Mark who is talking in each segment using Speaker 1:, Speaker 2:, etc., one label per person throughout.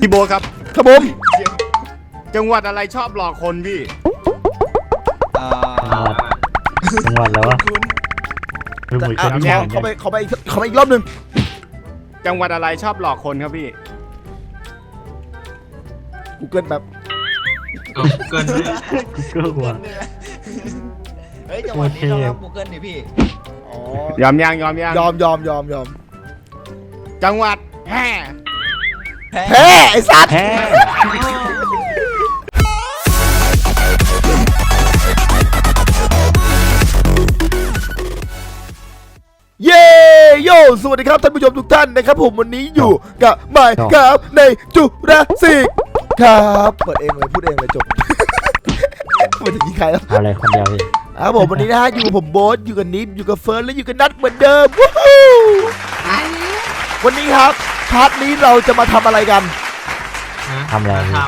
Speaker 1: พี่โบทครับ
Speaker 2: ครับผม
Speaker 1: จังหวัดอะไรชอบหลอกคนพี่
Speaker 3: อ่า
Speaker 4: จังหวัดแล้ววะ
Speaker 3: คุณ
Speaker 4: คือหมือ
Speaker 2: อะ
Speaker 4: คน
Speaker 2: ข
Speaker 4: ที่
Speaker 2: อ
Speaker 4: มอง
Speaker 2: เขาไปเขาไปอีกเขาไปอีกรอบหนึ่ง
Speaker 1: จังหวัดอะไรชอบหลอกคนครับพี่
Speaker 2: กูเกิลแบบ
Speaker 5: เอาเกินเลย
Speaker 4: กูกลัว
Speaker 3: เฮ้ยจังหวัดนี้
Speaker 4: โอเค
Speaker 3: ต้องรับ Google ดิพี่
Speaker 2: อ๋อย
Speaker 1: อมยังยอมยัง
Speaker 2: ยอมยอมยอมยอม
Speaker 1: จังหวัดแห่
Speaker 3: แพ้
Speaker 2: แพ้ไอ้สัตว์
Speaker 4: แพ้
Speaker 2: เย้โยสวัสดีครับท่านผู้ชมทุกท่านนะครับผมวันนี้อยู่กับไมค์ครับในจุราสิกครับเปิดเองเลยพูดเองเลยจบ ไม่ถึงยิงใครแล้ว
Speaker 4: เอาอะไรคนเดียวพี่
Speaker 2: ครับผมวันนี้นะฮะอยู่กับผมโบ๊ทอยู่กับนิฟอยู่กับเฟิร์นและอยู่กับนัทเหมือนเดิมวู้ฮู้วันนี้ครับ พาร์ทนี้เราจะมาทำอะไรกัน
Speaker 4: ทำอะไร
Speaker 5: ท
Speaker 2: อ่า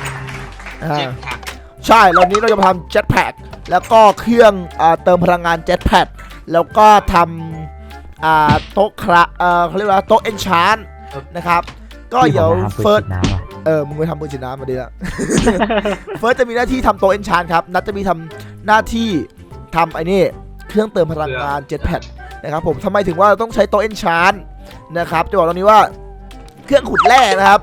Speaker 2: ำ
Speaker 5: เจ็ดแพ็ค
Speaker 2: ใช่เรานี้เราจะมาทำเจ็ตแพคแล้วก็เครื่องอ่าเติมพลังงานเจ็ตแพคแล้วก็ทำอ่าโต๊ะคระเอ่อเขาเรียกว่าโต๊ะเอนชานนะครับ ก็เดี๋ยว
Speaker 4: พี่ผม
Speaker 2: เฟิร์ส
Speaker 4: หาปืนฉีดน้ำอะ
Speaker 2: เออ มึงไปทำปืนฉีดน้ำมาดีละ เฟิร์สจะมีหน้าที่ทำโต๊ะเอนชานครับ นัทจะมีทำหน้าที่ทำไอ้นี่เครื่องเติมพลังงานเจ็ตแพคนะครับผมทำไมถึงว่าเราต้องใช้โต๊ะเอนชานนะครับ จะบอกตรงนี้ว่า เครื่องขุดแร่นะครับ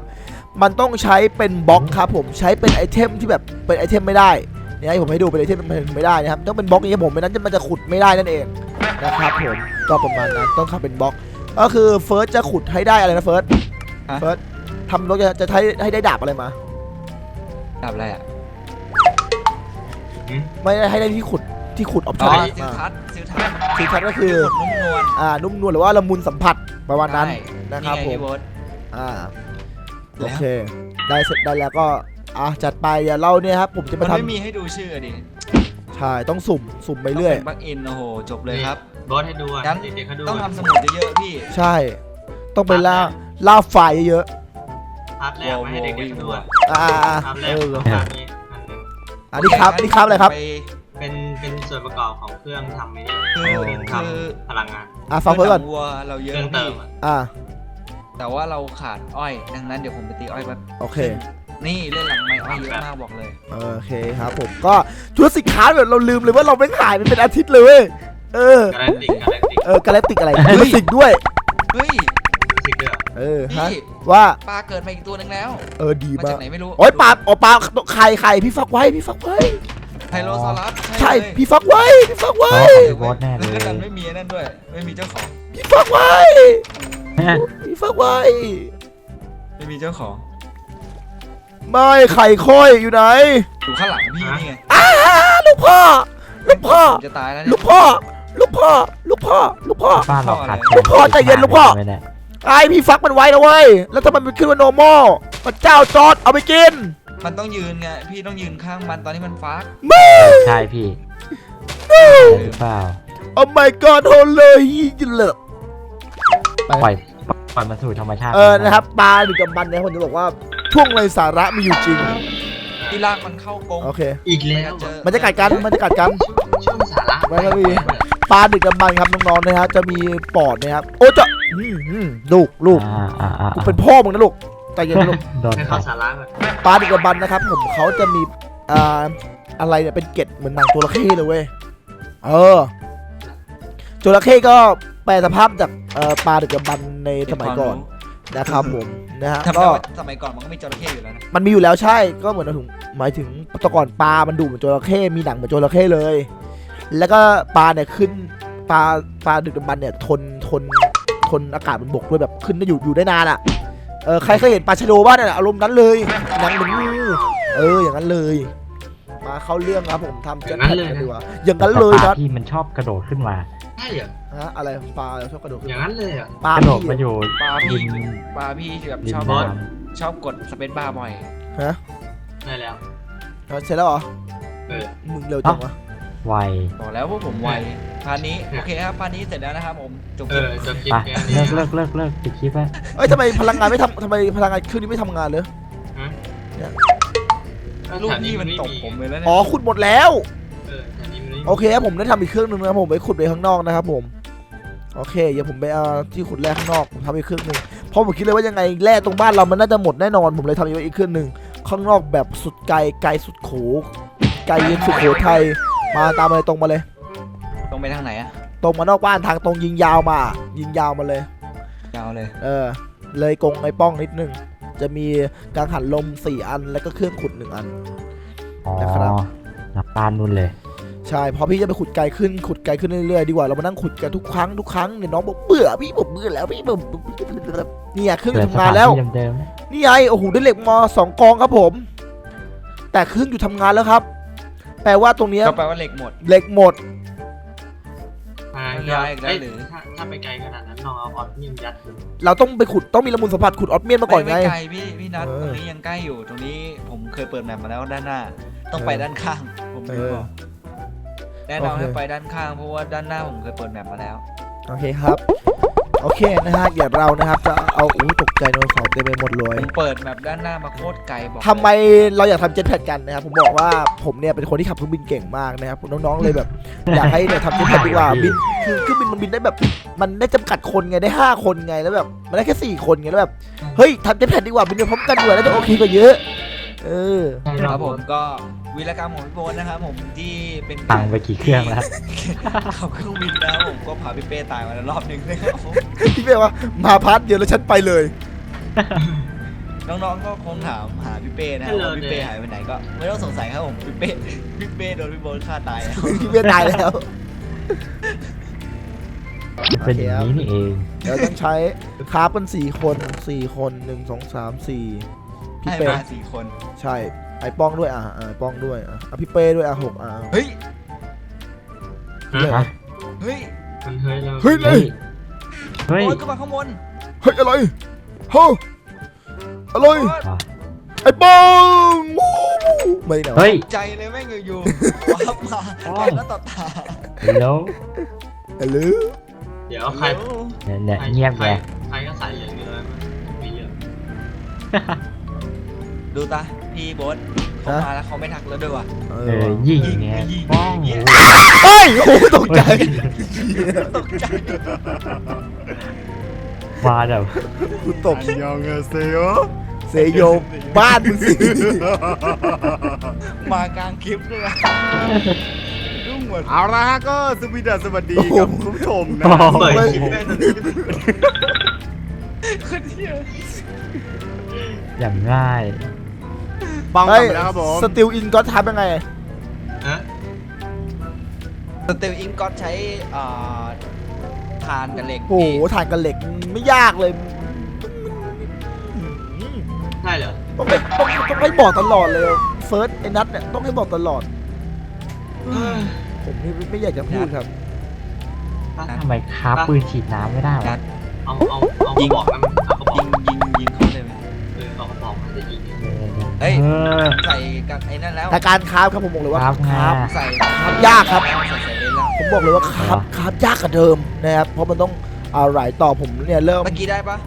Speaker 2: มันต้องใช้เป็นบล็อกครับผมใช้เป็นไอเทมที่แบบเป็นไอเทมไม่ได้เนี่ยให้ผมให้ดูเป็นไอเทมมันไม่ได้นะครับต้องเป็นบล็อกอย่างนี้ผมไม่นั้นมันจะขุดไม่ได้นั่นเองนะครับผมก็ประมาณนั้นต้องทำเป็นบล็อก ก็คือเฟิร์สจะขุดให้ได้อะไรนะเฟิร์สเฟิร์สทำรถจะจะให้ให้ได้ดาบอะไรมา
Speaker 3: ดับอะไรอะ
Speaker 2: ไม่ได้ให้ได้ที่ขุดที่ขุดออป
Speaker 3: อ๋
Speaker 2: ชั่
Speaker 3: อนซื้อ
Speaker 2: มา
Speaker 3: ทัดซื้อทัด
Speaker 2: คือทัดก็คือ
Speaker 3: นุ่มนวล
Speaker 2: อ่านุ่มนวลหรือว่าละมุนสัมผัสประมาณนั้น
Speaker 3: ใช่
Speaker 2: นะครับ
Speaker 3: นี่ไง
Speaker 2: ผม
Speaker 3: พี่โบ๊ท
Speaker 2: อ่า
Speaker 3: แล้
Speaker 2: โอ
Speaker 3: ว
Speaker 2: เค ได้เสร็จได้แล้วก็อะจัดไปเดี๋ยวเราเนี่ยครับผมจะ
Speaker 3: มั
Speaker 2: มาน
Speaker 3: ไม่
Speaker 2: ทำ
Speaker 3: มีให้ดูชื่อดิ
Speaker 2: ใช่ต้องสุ่มสุ่มไปเรื่อย
Speaker 3: บักอินโอ้โหจบเลยครับ
Speaker 5: บอสให้ดูอะ
Speaker 3: งั้น
Speaker 5: เด็กๆเขาดู
Speaker 3: ต้อง
Speaker 5: อะ
Speaker 3: ทำสมุดเยอะๆพี่
Speaker 2: ใช่ ต้องไปล่าล่าไฟล์เยอะ
Speaker 5: พาร์ทแรกมาให้เด็กๆเขาดูอะ
Speaker 2: ๆอ่าอ่า
Speaker 5: พาร์ทแร
Speaker 2: เอกอ
Speaker 5: ของพาร์ทนี้อันหนึง
Speaker 2: อันนี้ครับอันนี้ครับอะไรครับ
Speaker 3: ป
Speaker 5: เป็นเป็นส่วนประกอบของเครื่องทำไม่ได้
Speaker 3: คือ
Speaker 5: เครื่องท
Speaker 3: คือำ
Speaker 5: พลังงาน
Speaker 2: อะฟังเพื่อนก่อน
Speaker 3: หวัวเราเย
Speaker 5: เค
Speaker 3: อะ
Speaker 5: รื่องเติ
Speaker 3: พี่
Speaker 5: มอะ
Speaker 2: อ่า
Speaker 3: แต่ว่าเราขาดอ้อย ดังนั้นเดี๋ยวผมไปตีอ้อยแป๊บ
Speaker 2: โอเค
Speaker 3: นี่เล่นหลังไม้อ้อยเยอะมากบอกเลย
Speaker 2: โอเคครับผมก็ธุรสินค้าแบบเราลืมเลยว่าเราไม่ขายมันเป็นอาทิตย์เลยเว้ยเออ
Speaker 5: การันติกการันติก
Speaker 2: เออกาแล็กติกอะไรธุรสิกด้วย
Speaker 3: เฮ้ย
Speaker 5: สิกเกอร์
Speaker 2: เออฮะ
Speaker 3: พี่
Speaker 2: ว่า
Speaker 3: ปลาเกิดมาอีกตัวหนึงแล้ว
Speaker 2: เออดี
Speaker 3: มา
Speaker 2: มา
Speaker 3: จากกไหนไม่รู้
Speaker 2: โอ้ยปลาโอ้ปลาไข่ไข่พี่ฟักไว้พี่ฟักไว้
Speaker 3: ไฮโลซอรัส
Speaker 2: ใช่
Speaker 3: เลย
Speaker 2: พี่ฟักไว้พี่ฟักไว้
Speaker 4: โอ้
Speaker 3: เออ
Speaker 4: โบอสแน่เลย
Speaker 3: แล้วกันไม่มีนั่นด้วย ไม่มีเจ้าของ
Speaker 2: พี่ฟักไว้ พี่ฟักไว้
Speaker 3: ไม่มีเจ้าของ
Speaker 2: ไม่ไข่ค่อยอยู่ไหน
Speaker 3: อยู่ข้างหลังพี่นี่ไง
Speaker 2: อ้าลูกพ่อ ลูกพ่อ
Speaker 3: ผมจะตายแล้ว
Speaker 2: ลู
Speaker 3: เนี่ย
Speaker 2: กพ่อ ลูกพ่อ ลูกพ่อ ลูกพ่อ
Speaker 4: บ้านเราขาด
Speaker 2: ลูกพ่อใจเย็นลูกพ่อ
Speaker 4: ไม่ได้
Speaker 2: ไอพี่ฟักมันไว้นะเว้ย แล้วทำไมมันขึ้นว่า normal พระเจ้าจอร์ดเอาไปกิน
Speaker 3: มันต้องยืนไงพี่ต้องยืนข้างมันตอนที่มันฟัก
Speaker 4: ใช่พี่หรือเปล่า
Speaker 2: โอ้ my god โหเลยยิ่งเลย
Speaker 4: ปล่อย ปล่อยมันสู่ธรรมชาติ
Speaker 2: เออนะครับปลาดึกกับมันเนี่ยผมจะบอกว่าช่วงไรสาระมีอยู่จริง
Speaker 3: ที่ลากมันเข้ากรง
Speaker 2: โอเค
Speaker 5: อีกแล้ว
Speaker 3: เจอ
Speaker 2: มันจะกัดกันมันจะกัดกัน
Speaker 5: ช่วงสาระ
Speaker 2: ไม่ไม่มีปลาดึกกับมันครับน้องๆนะฮะจะมีปอดนะครับโอ้จะอืมอืมลูกลูก
Speaker 4: อ่าอ่าอ่า
Speaker 2: กูเป็นพ่อมึงนะลูกใจเย็นนะลูก
Speaker 4: โดน
Speaker 5: ให้
Speaker 4: เขา
Speaker 5: เขาสาระก่อน
Speaker 2: ปลาดึกกับมันนะครับผมเขาจะมีอ่าอะไรเนี่ยเป็นเกล็ดเหมือนหนังจระเข้เลยเว้ยเออจระเข้ก็แปลสภาพจากเอ่อปลาดึกกับมันในสมัยก่อนนะครับผมนะฮะ
Speaker 3: ทำไม
Speaker 2: ก็
Speaker 3: ว่าสมัยก่อนมันก็มีจระเข้อยู่แล้วนะ
Speaker 2: มันมีอยู่แล้วใช่ก็เหมือนถึงหมายถึงแตะก่อนปลามันดูเหมือนจระเข้มีหนังเหมือนจระเข้เลย แล้วก็ปลาเนี่ยขึ้นปลาปลาดึกดำบรรพ์เนี่ยทนทนทนอากาศบนบกด้วยแบบขึ้นได้อยู่อยู่ได้นานอะเออใครเคยเห็นปลาชะโดบ้างเนี่ยอารมณ์นั้นเลยหนังเหมือนงูเอออย่างนั้นเลย มาเข้าเรื่องครับผมทำ
Speaker 5: อย่างนั้นเลย
Speaker 2: จ็ตแพ็คกั
Speaker 5: นะ
Speaker 2: ดีกว่าอย่างนั้นเลย
Speaker 4: ป
Speaker 2: ค
Speaker 4: ลา
Speaker 2: รับ
Speaker 4: ที่มันชอบกระโดดขึ้นมา
Speaker 5: ใช่เหรอ
Speaker 2: ฮะอะไรปลาชอบกระโดดขึ้
Speaker 5: อนย่างนั้นเลยเหรอ
Speaker 2: ปลาก
Speaker 4: ระโดด
Speaker 2: พี่
Speaker 4: มาอยู่
Speaker 3: ปลา
Speaker 4: ริ
Speaker 3: พี่
Speaker 4: ม
Speaker 3: ปลาพี่แบบ
Speaker 4: ริม
Speaker 3: ชอบ
Speaker 5: บอส
Speaker 4: น้
Speaker 3: ชอบกดสเปซบาร์บ่อย
Speaker 2: ฮะ
Speaker 5: ใช่แล้ว
Speaker 2: เสร็จแล้วเหรอ
Speaker 5: เออ
Speaker 2: มึงเร็วจังวะำ
Speaker 4: ไว
Speaker 3: บอกแล้วว่าผมไวพาร์ทนี้โอเคครับพาร์ทนี้เสร็จแล้วนะครับผมจบ
Speaker 5: เอ
Speaker 3: คลิป
Speaker 5: อจบคลิป
Speaker 4: ไป
Speaker 5: แค่นี้
Speaker 4: เลิกเลิกเลิกเลิกปิดคลิปแล้ว
Speaker 2: เอ้ยทำไมพลังงานไม่ทำทำไมพลังงานเครื่องนี้ไม่ทำงานเลย
Speaker 5: ฮะ
Speaker 3: ลูกพี่มันตกผมเลยแล้ว
Speaker 2: อ๋
Speaker 3: เนี่
Speaker 2: อยขุดหมดแล้ว โอเคครับผมได้ทำอีกเครื่องหนึงนะครับผมไปขุดไปข้างนอกนะครับผมโอเคเดี๋ยวผมไปเอาที่ขุดแรกข้างนอกผมทำอีกเครื่องหนึงเพราะผมคิดเลยว่ายังไงแร่ตรงบ้านเรามันน่าจะหมดแน่นอน ผมเลยทำอีกอีกเครื่องหนึ่งข้างนอกแบบสุดไกลไกลสุดโขไกลเย็นสุดโขทัยมาตามมาเลยตรงมาเลย
Speaker 3: ตรงไปทางไหนอะ
Speaker 2: ตรงมานอกบ้านทางตรงยิงยาวมา ยิงยาวมาเลย
Speaker 3: ยาวเลย
Speaker 2: เออ เลยกรงไอ้ป้องนิดนึงจะมีกังหันลมสี่อันแล้วก็เครื่องขุดหนึ่งอัน
Speaker 4: อ๋อ
Speaker 2: นะครับ
Speaker 4: หลับบ้านนู่นเลย
Speaker 2: ใช่เพอพี่จะไปขุดไกลขึ้นขุดไกลขึ้นเรื่อยๆดีกว่าเรามานั่งขุดกันทุกครั้งทุกครั้งเนี่ยน้องบอกเบื่อพี่บอกเบื่อแล้วพี่บอกเนี่ยเครื่อง
Speaker 4: เปิด
Speaker 2: ทำงาน
Speaker 4: สถาน
Speaker 2: แล้ว
Speaker 4: ที่เดิมๆนะ
Speaker 2: นี่ไงโอ้โหได้เหล็กมอสองกองครับผม แต่เครื่องอยู่ทำงานแล้วครับ แปลว่าตรงเนี้ย
Speaker 3: ก็แปลว่าเหล็กหมด
Speaker 2: เหล็กหมด
Speaker 5: อ่า
Speaker 3: มันย้ายอีกแล้ว
Speaker 5: เอ้ย
Speaker 3: หรือ
Speaker 5: ถ้าถ้าไปไกลขนาดนั้นลองเอาออสเมียมยัดดู
Speaker 2: เราต้องไปขุดต้องมีละมุนสัมผัสขุดออสเมียนมาก่อนไง
Speaker 3: ไม่ไกลพี่พี่นัท
Speaker 2: เออ
Speaker 3: ตรงนี้ยังใกล้อยู่ตรงนี้ผมเคยเปิดแมปมาแล้วด้านหน้า ต้องไป
Speaker 2: เออ
Speaker 3: ด้านข้างผม
Speaker 2: เอ
Speaker 3: ลืม
Speaker 2: อ
Speaker 3: บอก แนะนำ
Speaker 2: โอเค
Speaker 3: ให้ไปด้านข้างเพราะว่าด้านหน้าผมเคยเปิดแมปมาแล้ว
Speaker 2: โอเคครับ โอเคนะฮะเดี๋ยวเรานะครับจะเอาอู้ตกใจโดนเสาเต็มไปหมดเลย
Speaker 3: ผมเปิดแมปด้านหน้ามาโคตรไกลบอก
Speaker 2: ทำไมเราอยากทำเจ็ตแพดกันนะครับผมบอกว่าผมเนี่ยเป็นคนที่ขับเครื่องบินเก่งมากนะครับน้องๆเลยแบบ อยากให้เนี่ยทำเจ็ตแพดดีกว่าบินคือเครื่องบินมันบินได้แบบ มันได้จำกัดคนไงได้ห้าคนไงแล้วแบบมันได้แค่สี่คนไงแล้วแบบเฮ้ยทำเจ็ตแพดดีกว่าบินไปพร้อมกันดีกว่าแล้วจะโอเคกว่าเยอะ เออ
Speaker 3: ครับผมก็ วีรกรรมของพี่โบนนะครับผมที่เป็น
Speaker 4: ตังไปกี่เครื่องแล้ว
Speaker 3: ขับเครื่องบินนะครับผมก็พาพี่เป้ตายมาแล้วรอบหนึ่งนะครับผม
Speaker 2: พี่เป้ว่ามาพาร์ทเดียวแล้วฉันไปเลย
Speaker 3: น้องๆก็คงถามหาพี่เป้นะครับว่าพี่เป้หายไปไหนก็ไม่ต้องสงสัยครับผมพี่เป้พี่เป้โดนพี่โบนฆ่าตายแล้ว
Speaker 2: พี่เป้ตายแล้ว
Speaker 4: เป็นอย่างนี้นี่เอง
Speaker 2: เดี๋ยวต้องใช้คราฟกันสี่คนสี่คนหนึ่งสองสามสี่พี่
Speaker 3: ให้
Speaker 2: เป้
Speaker 3: มาสี่คน
Speaker 2: ใช่ ไอ้ป้องด้วยอะอะไอ้ป้องด้วยอะอะพี่เป้ด้วยอะหกอะ
Speaker 3: เฮ้ย
Speaker 4: ฮะ
Speaker 3: เฮ้ย
Speaker 5: มันเฮ้ยแล้ว
Speaker 2: เฮ้ยเล
Speaker 4: เฮ้
Speaker 2: ย
Speaker 4: ยเฮ้ย
Speaker 3: โบนก็มาข้างบน
Speaker 2: เฮ้ยอะไรเฮ้ยอะไร
Speaker 3: โบ๊ท
Speaker 4: อะ
Speaker 2: ไอ้ป้องวู้ไม่เนาะ
Speaker 4: เฮ้ย
Speaker 3: ใจเลยแม่งอยู่ๆวับมา
Speaker 4: โอ้
Speaker 3: ต่อยยแล้วต่อตา
Speaker 4: แล้ว
Speaker 2: ไอ้ลือ
Speaker 5: เดี๋ยวใคร
Speaker 4: เนี่ยเนี่ย
Speaker 5: ใคร
Speaker 4: เงียบ
Speaker 5: ใคร
Speaker 4: ไง
Speaker 5: ใครก็ใส่อย่างนี้เลยมันไม่เยอะ
Speaker 3: ดูตา พี่โบนเขามาแล้วเขาไม่ทักแล้วด้วยว่ะ
Speaker 2: เอ
Speaker 4: เอ
Speaker 2: อ
Speaker 4: อยิงไง
Speaker 3: ยิง
Speaker 4: ป้อง
Speaker 3: ยิง
Speaker 2: เฮ้ยโอ้โหตกใจ
Speaker 3: ตกใจ
Speaker 4: มาแบบ
Speaker 2: กูตก
Speaker 1: อันยองเอเซโอ
Speaker 2: เซโยบ้านมึงสิ
Speaker 3: มากลางคลิปด้วยว่ะรุ่งหมด
Speaker 1: เอาละฮะก็สวีดัสสวัสดีกับคุณผู้ชมนะ
Speaker 5: เปิดคลิปได้ตอนนี้
Speaker 3: ขึ้นเที่ย
Speaker 4: อย่างง่าย
Speaker 1: ป้องกลั
Speaker 2: เฮ้
Speaker 1: บ
Speaker 2: ย
Speaker 1: มาแล้วครับผม
Speaker 2: สติลอินก็ทำยังไง
Speaker 5: ฮะ
Speaker 3: สเตลอิงก็ใช้อ่าทานกับเหล็ก
Speaker 2: โอ้โหถ่านกับเหล็กไม่ยากเลย
Speaker 5: ใช่เหรอ
Speaker 2: ต้องให้ต้องต้องให้บอกตลอดเลยเฟิร์สไอ้นัทเนี่ยต้องให้บอกตลอดผมนี่ไม่อยากจะพูดครับ
Speaker 4: ทำไมคาบปืนฉีดน้ำไม่ได้วะ
Speaker 5: เอาเอาเอากระบอกมันเอากระบอ
Speaker 3: ยิ
Speaker 5: ก
Speaker 3: งยิงยิงเขาเลยไหม
Speaker 5: เออเอากระบอกมันจะยิง
Speaker 3: เฮ้ย
Speaker 4: เออ
Speaker 3: ใส่กับไอ้นั่นแล้ว
Speaker 2: แต่การคราฟครับผมบอกเลยว่า
Speaker 4: ครับ
Speaker 2: คราฟ
Speaker 3: ใส่
Speaker 2: ครับยากครับ
Speaker 3: ใส่ใส่เลยแล้ว
Speaker 2: ผมบอกเลยว่าคราฟ
Speaker 4: เหรอ
Speaker 2: คราฟยากกว่าเดิมนะครับเพราะมันต้องเอาหลายต่อผมเนี่ยเริ่ม
Speaker 3: เมื่อกี้ได้ปะ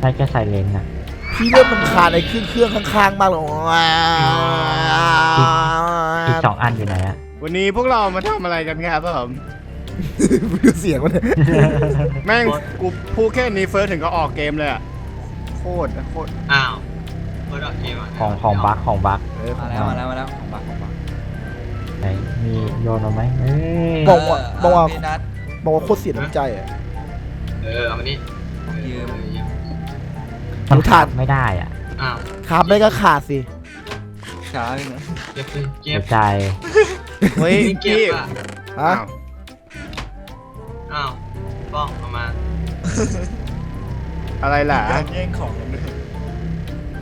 Speaker 4: ได้แค่ใส่เลนส์อะ
Speaker 2: พี่เริ่มมันคาญในเครื่องเครื่องข้างๆมากเลย
Speaker 4: อีกสองอันอยู่ไหนอะ
Speaker 1: วันนี้พวกเรามาทำอะไรกันครับผม
Speaker 2: ดูเสียงมันเนี่ย
Speaker 1: แม่งกูพูดแค่นี้เฟิร์สถึงก็ออกเกมเลยอะโคตรโคตร
Speaker 5: อ้าว เปิดออกเกมอะ
Speaker 4: ของของบักของบัก
Speaker 2: เออ
Speaker 3: มาแล้วมาแล้วมาแล้วของบักของบัก
Speaker 4: ไหนมีโยนเอาไหมเอ้ย
Speaker 2: บอกว่าบอกว่า
Speaker 3: เพี่นัท
Speaker 2: บอกว่าโคตรเสียน้ำใจอะ
Speaker 5: เออเอามานี่
Speaker 3: ยืม
Speaker 5: เออยืม
Speaker 4: มัน
Speaker 2: รู้ทั
Speaker 4: ขานดไม่ได้อะ
Speaker 5: อ้าว
Speaker 2: คราฟไม่ก็ขาดสิ
Speaker 3: ช้าเลยนะ
Speaker 5: เก็บเลยเก็
Speaker 4: เสี
Speaker 5: บ
Speaker 4: ยใจ
Speaker 1: เฮ้ย
Speaker 5: เก็บ
Speaker 1: พี่
Speaker 5: อะ
Speaker 2: ฮะ
Speaker 1: อ้าว
Speaker 5: อ้าวป้องเอามา
Speaker 1: อะไรล่ะ
Speaker 3: การแย่งของกันด้วย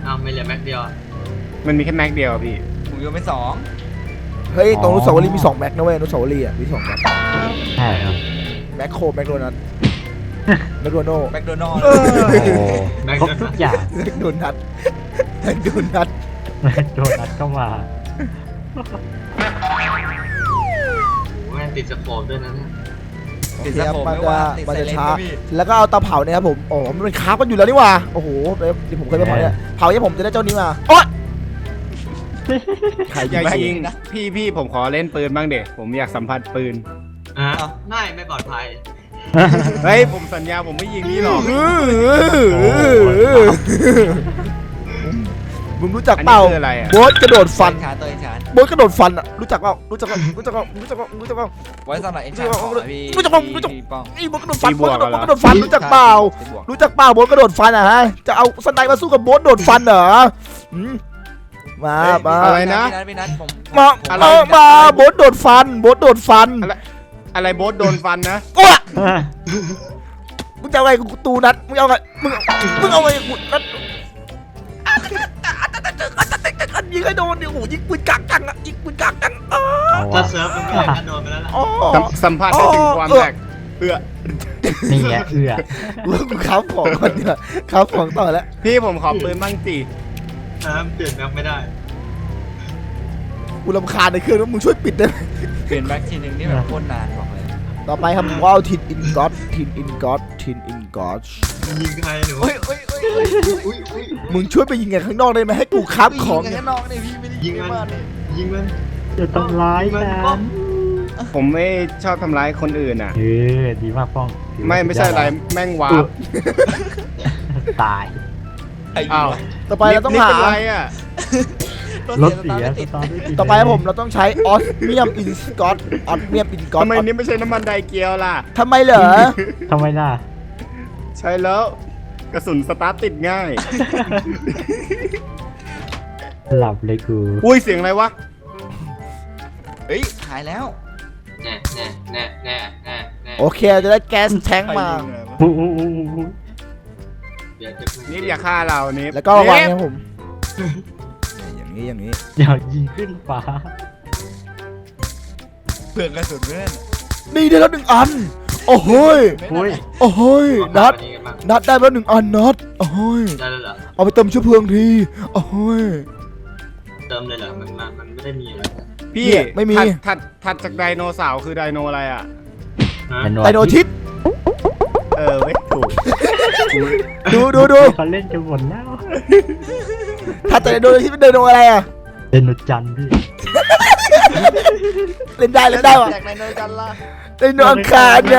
Speaker 5: อ้าวไม่เหลือแม็กเดียวอะ
Speaker 1: มันมีแค่แม็กเดียวอะพี่
Speaker 3: ผมโยนไปสอง
Speaker 2: เฮ้ยตรงอนุสาวรีย์มีสองแม็กนะเว้ยอนุสาวรีย์อะมีสองแม็ก
Speaker 4: ใช่ครับ
Speaker 2: แม็กโครแม็กโดนัทแม็กโดนัล
Speaker 3: แมคโดนัลด์
Speaker 2: เออ
Speaker 4: โอ้โหครบทุกอย่าง
Speaker 2: แม็กโดนัทแม็กโดนัท
Speaker 4: โดนัทก็มา
Speaker 5: โอ้แม่งติดสโคปด้วยนะเนี่ย
Speaker 3: ติดสะโพก
Speaker 2: มัน
Speaker 3: ไม่
Speaker 2: จะ
Speaker 3: ว่าติด
Speaker 2: มัน
Speaker 3: ไซ
Speaker 2: จะ
Speaker 3: เลน
Speaker 2: ช้า
Speaker 3: ก็พี่
Speaker 2: แล้วก็เอาเตาเผาเนี่ยครับผมโอ้มันเป็นคราฟกันอยู่แล้วนี่หว่าโอ้โหเดี๋ยวผมเคยไปเผาเนี่ยเผาเนี่ยผมจะได้เจ้านี้มาโอ๊ยใคร
Speaker 1: อ
Speaker 2: ยิ
Speaker 1: ย่าง
Speaker 2: แม่ง
Speaker 1: ยิงพี่พี่ผมขอเล่นปืนบ้างเด็ผมอยากสัมผัสปืน
Speaker 5: อะ
Speaker 3: อ้าว
Speaker 5: ไม่ไม่ปลอดภัย
Speaker 1: เฮ้ย ผมสัญญาผมไม่ยิงนี่หรอก
Speaker 2: มึงรู้จักเปล่า
Speaker 1: อันนี้คืออะไรอะ
Speaker 2: โบ๊ทกระโดดฟัน
Speaker 3: เอ็นชานตัวเอ็นชาน
Speaker 2: โบ๊ทกระโดดฟันอะรู้จักเปล่ารู้จักเปล่ารู้จักเปล่ารู้จักเปล่ารู้จักเปล่ารู้จักเปล่า
Speaker 3: ไว้สำหรับเอ็นชานของอะพี่
Speaker 2: รู้จักผมรู้จัก
Speaker 3: พี่ป้อง
Speaker 2: ไอ้โบ๊ทกระโดดฟัน
Speaker 1: ตีบ
Speaker 2: โบ๊
Speaker 1: ว
Speaker 2: ท
Speaker 1: ก
Speaker 2: กระโดด
Speaker 1: เหรอ
Speaker 2: โบ๊ทกระโดดฟันรู้จักเปล่า
Speaker 3: ตีบวก
Speaker 2: รู้จักเปล่าโบ๊ทกระโดดฟันอะฮะ จะเอาสไนด์มาสู้กับโบ๊ทโดดฟันเหรอหืมมามา
Speaker 1: อะไรนะ
Speaker 3: พี่นัทพี่นัทผม
Speaker 2: มา
Speaker 3: ผ
Speaker 2: มามาโบ๊ทโดดฟัน โบ๊ทโดดฟัน
Speaker 1: อะไรอะไรโบ๊ทโดนฟันนะ
Speaker 2: อ้วมึงจะเอาไงกูตูนัดมึงเอาไงมึงมึงเอาไงกูนัด ยิงให้โดนเดี๋ยวโหยิงปืนกากจังอะยิงปืนกากจังอ๋อ
Speaker 4: เอา
Speaker 5: ถ้าวะเซิร์ฟมันไม่ได้ก็โดนไปแล้วล่ะ
Speaker 2: อ๋อ
Speaker 1: สัมสัมผัสได้ถึงความ
Speaker 2: เออ
Speaker 1: แตกเอื้อ
Speaker 4: นี่ไงเอื้อ
Speaker 2: กูว่ากูค้าของก่อนเนี่ยค้าของต่อแล้ว
Speaker 1: พี่ผมขอปืนบ้างจี
Speaker 5: น้ำเปลี่ยนแบ็คไม่ได้
Speaker 2: กูรำคาญในเครื่องแล้วมึงช่วยปิดได้ไหม
Speaker 3: เปลี่ยนแบ็คทีนึงนี่แบบโคตรนานบอกเลย
Speaker 2: ต่อไปครับผมว่าเอาทินอินก็อดทินอินก็อดทินอินก็อด
Speaker 5: ยิงใครหนู
Speaker 3: เฮ้ยเฮ้ยเฮ้ยเฮ้ย
Speaker 5: อุ้ยอุ้ย
Speaker 2: มึงช่วยไปยิงกันข้างนอกได้ไหมให้กูค้าของ
Speaker 3: ยิง
Speaker 2: เนี่ย
Speaker 3: กันนอกเนี่ยพี่ไม่ได้ยิงในบ้านเนี่ย
Speaker 5: ยิงมัน
Speaker 4: จะทำร้าย
Speaker 5: มัน
Speaker 4: กั
Speaker 5: ป้อง
Speaker 4: น
Speaker 1: ผมไม่ชอบทำร้ายคนอื่นอะ
Speaker 4: เออดีมากป้องถือว่า
Speaker 1: ไม่ไม่ใช่อะไรแม่งวาร์ป
Speaker 4: ตาย
Speaker 3: ไอ้ยิ
Speaker 1: อ้างว
Speaker 3: วะ
Speaker 2: ต่อไปเราต้อง
Speaker 1: นี่
Speaker 2: หา
Speaker 1: เป็นไรอะ
Speaker 4: รถเสีย
Speaker 3: ตามไม่ติด
Speaker 4: สตาร์ทไม่ติด
Speaker 2: ต่อไปครับผมเราต้องใช้ออสเมียมอินก็อดออสเมียมอินก็อด
Speaker 1: ทำไมนี่ไม่ใช่น้ำมันไดเกียวล่ะ
Speaker 2: ทำไมเหรอ
Speaker 4: ทำไมล่ะ
Speaker 1: ใช่แล้วกระสุนสตาร์ทติดง่าย
Speaker 4: หลับเลยกู
Speaker 1: อุ้ยเสียงอะไรวะ
Speaker 3: เฮ้ยหายแล้ว
Speaker 5: แน่แน่แน่แน่แน่แน่
Speaker 2: โอเคเราจะได้แก๊สแทงมา
Speaker 4: อู้อู้อู้อู้
Speaker 5: เดี๋ยวจะ
Speaker 1: นี่อย่าฆ่าเรานี่
Speaker 2: แล้วก็ระวังนะครับผม อย่างนี้อย่างนี้
Speaker 4: อย่ายิงขึ้นฟ้า
Speaker 3: เปลืองกระสุนเพื่อน
Speaker 2: นี่ได้แล้วหนึ่งอัน โอ้โหย
Speaker 4: อุ้ย
Speaker 2: โอ้โหยนัด
Speaker 5: นี้กันบ้าง
Speaker 2: นัดได้แล้วหนึ่งอันนัดโอ้โหย
Speaker 5: ได้แล้วเหรอ
Speaker 2: เอาไปเติมเชื้อเพลิงทีโอ้โหย
Speaker 5: เติมเลยเหรอมันมันมันไม่ได้มีอะไร
Speaker 1: พี่
Speaker 2: เนี่ยไม่มี
Speaker 1: ถัดถัดถัดจากไดโนเสาร์คือไดโนอะไรอะ
Speaker 5: ฮะ
Speaker 2: ไดโนทิศ
Speaker 1: เออเว้ยถูก
Speaker 2: ดูดูดู
Speaker 4: เขาเล่นจะหมดแล้ว
Speaker 2: ถ้าแต่ไดโนทิศเป็นไดโนอะไรอะ
Speaker 4: เล่นนุจันทร์พี่
Speaker 2: เล่นได้เล่นได้ว่ะ
Speaker 3: แตกในเนยกันล่ะ
Speaker 2: ไดโนอังคารไง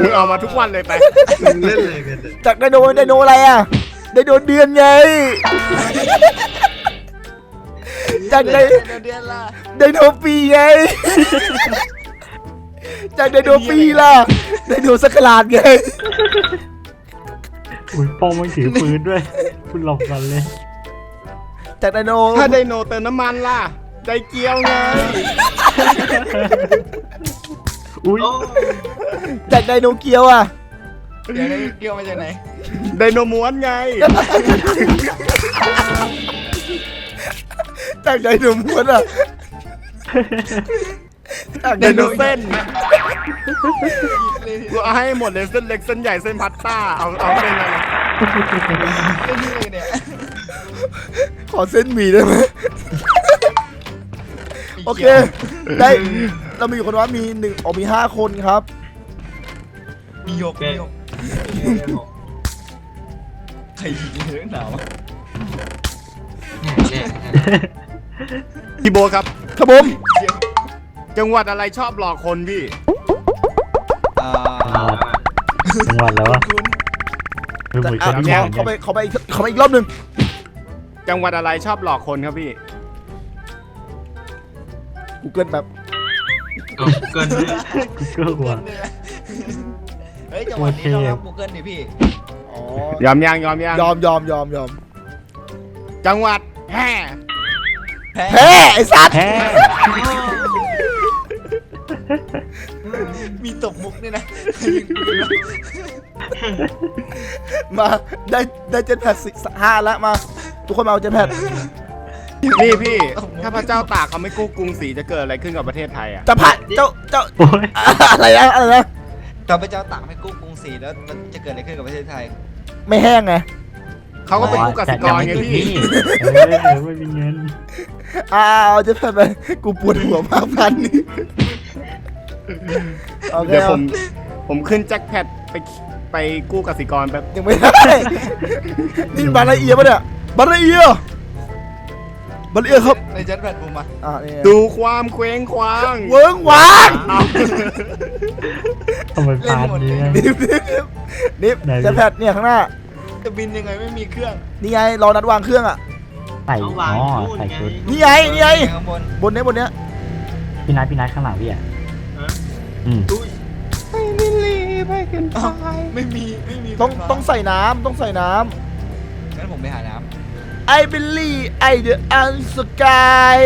Speaker 1: มึงเอามาทุกวันเลยไป
Speaker 5: มึงเล่นเลยกันเถอะ
Speaker 2: จากไดโนไดโนอะไรอะไดโนเดือนไงจากได
Speaker 3: เดือนเดือนล่ะ
Speaker 2: ไดโนปีไงจากไดโนปีล่ะไดโนสักราดไง
Speaker 4: อุ้ยป้องมันถือปืนด้วย คุณหลบกันเลย
Speaker 2: จากไดโน
Speaker 1: ถ้าไดโนเติมน้ำมันล่ะไดเกียวไง
Speaker 4: อุ้ย
Speaker 5: โอ้
Speaker 2: จากไดโนเกียวอะ
Speaker 3: เดี๋ยวได้เกี่ยวมาจากไหน
Speaker 1: ไดโนม้วนไง
Speaker 2: จากไดโนม้วนอะจาก
Speaker 1: ได
Speaker 2: ได
Speaker 1: โน
Speaker 2: โน
Speaker 1: เส้น กูเอาให้หมดเลยเส้นเล็กเส้นใหญ่เส้นพัตต้าเอาเอาเส้นอะไร
Speaker 3: เรื่องนี้เลยเนี่ย
Speaker 2: ขอเส้นหมี่ได้ไหมโอเค ได้เรามีอยู่คนว่ามีหนึ่งอ๋อมีห้าคนครับ
Speaker 3: มีหยก
Speaker 5: โอเค
Speaker 3: มีหยกใครยิงเรื่องหนาวอะ
Speaker 5: แน่แน่แน่
Speaker 1: พี่โบทครับ
Speaker 2: ครับผม
Speaker 1: จังหวัดอะไรชอบหลอกคนพี่
Speaker 3: อ่า
Speaker 4: จังหวัดแล้ววะ
Speaker 3: คุณ
Speaker 4: คือมือ
Speaker 2: อะ
Speaker 4: คน
Speaker 2: ข
Speaker 4: ที่
Speaker 2: อ
Speaker 4: มอง
Speaker 2: เขาไป
Speaker 4: เนี่ย
Speaker 2: เขาไปอีกเขาไปอีกรอบหนึ่ง
Speaker 1: จังหวัดอะไรชอบหลอกคนครับพี่
Speaker 2: กูเกิลแบบ
Speaker 5: เอาเกินเลย
Speaker 4: กูเกิลหัว
Speaker 3: เฮ้ยจังหวะนี้ต้องรับกูเกิลดิพี่
Speaker 2: อ๋อย
Speaker 1: อมยังยอมยัง
Speaker 2: ยอมยอมยอมยอม
Speaker 1: จังหวัดแห่
Speaker 3: แพ้
Speaker 2: แพ้ไอ้สัตว์
Speaker 4: แพ้
Speaker 3: มีตบมุกด้วยนะยิงปืนวะ
Speaker 2: มาได้ได้เจ็ตแพดสิห้าแล้วมา ทุกคนมาเอาเจ็ตแพด
Speaker 1: นี่พี่ ถ้าพระเจ้าตากเขาไม่กู้กรุงศรีจะเกิดอะไรขึ้นกับประเทศไทยอะ
Speaker 2: จะผ่านเจ้าเจ้า
Speaker 4: โอ้ย
Speaker 2: อะไรนะอะไรนะ
Speaker 3: ถ้าพระเจ้าตากไม่กู้กรุงศรีแล้วมันจะเกิดอะไรขึ้นกับประเทศไทย
Speaker 2: ไม่แห้งไง
Speaker 1: เขาก็เป็นกู้กสิกรไงพี่
Speaker 4: เออเออไม่มีเงิน
Speaker 2: อ้าวเอาเจ็ตแพดไปกูปวดหัวมากพันนี้ โอเค
Speaker 1: เดี๋ยวผมผมขึ้นแจ็คแพดไปไปกู้กสิกรแป๊บ
Speaker 2: ยังไม่ได้ นี่บาละเอียดปะเนี่ยบาละเอียดบาลีเออร์ครับ
Speaker 3: ในเจ็ตแพดผมมา
Speaker 2: อ่านี่
Speaker 1: ดูความเคว้งคว้าง
Speaker 2: เวิ้งว้าง
Speaker 1: เอา
Speaker 4: ทำไมพลาดเนี่ย
Speaker 2: นิบนิบนิบนิบ
Speaker 4: ไหน
Speaker 2: เจ็ตแพดเนี่ยข้างหน้า
Speaker 3: จะบินยังไงไม่มีเครื่อง
Speaker 2: นี่ไงรอนัดวางเครื่องอะ
Speaker 4: ใส่
Speaker 5: เอา
Speaker 4: อ๋
Speaker 5: วาง
Speaker 4: อ
Speaker 5: นู่น
Speaker 4: ใส่
Speaker 5: ไง
Speaker 4: ชุด
Speaker 2: นี่ไงนี่ไง
Speaker 3: ข้างบน
Speaker 2: บนเนี้ยบนเนี้ย
Speaker 4: พี่นัทพี่นัทข้างหลังพี่อะ
Speaker 5: ฮะ
Speaker 4: อืม
Speaker 5: อุ้ย
Speaker 1: ไม่รีบให้กัน
Speaker 3: อ้าว
Speaker 1: ไป
Speaker 3: ไม่มีไม่มี
Speaker 2: ต้อง
Speaker 3: ไฟฟ้า
Speaker 2: ต้องใส่น้ำต้องใส่น้
Speaker 3: งั้นผมไปหาน้ำ
Speaker 2: I believe I the un sky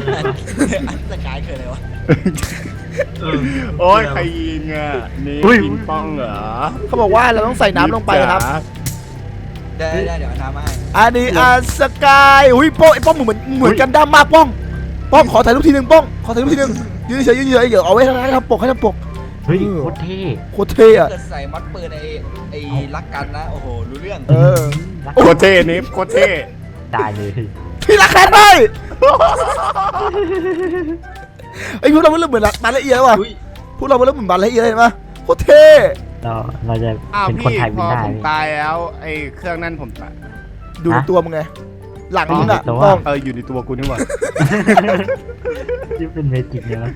Speaker 2: ำ
Speaker 3: อันสกายคืออะไรวะ
Speaker 5: เออ
Speaker 1: โอ้ยใครยิงอะนี่ปิงปองเหรอ
Speaker 2: เขาบอกว่าเราต้องใส่น้ำลงไปครับ
Speaker 3: ได้ได้เดี๋ยวเอาน้ำมาให้
Speaker 2: อันนี้อันสกายอุ้ยโป้งไอ้ป้องเหมือนเหมือนกันดำมากป้องป้องขอถ่ายรูปทีหนึ่งป้องขอถ่ายรูปทีหนึ่ง ยืนเฉยยืนเฉยเดี๋ยวเอาไว้ให้ทำปกให้ทำปก
Speaker 4: เฮ้ย
Speaker 2: เออ
Speaker 4: โคตรเท่
Speaker 2: โคตรเท่อะ
Speaker 3: เกิดใส่มัดปืนไอ้ไอ้รักกันนะโอ้โหรู้เรื่อง
Speaker 2: เออ
Speaker 4: รัก
Speaker 1: โคตรเท่นี่โคตรเท่
Speaker 4: ได้เลย
Speaker 2: พี่รักแค้นได้ไอ้ยพวกเราเริ่มเหมือนบาละเอียดแล้วว่ะ
Speaker 5: อุ้ย
Speaker 2: พวกเราเริ่มเหมือนบาละเอียดเลยเห็นปะโคตรเท่
Speaker 4: เราเราจะ
Speaker 1: อ้าว
Speaker 4: เป็นคน
Speaker 1: พี่
Speaker 4: ไทย
Speaker 1: พ
Speaker 4: บิน
Speaker 1: อ
Speaker 4: ได้
Speaker 1: ผม
Speaker 4: พี่
Speaker 1: ตายแล้วไอ้เครื่องนั่นผมตาย
Speaker 2: ดูในตัวมึงไง หลังมึงอะ
Speaker 4: อ๋อ
Speaker 2: ป้อง
Speaker 1: เอออยู่ในตัวกูนี่หว่า
Speaker 4: ที่เป็นเมจิกเนี่ยนะ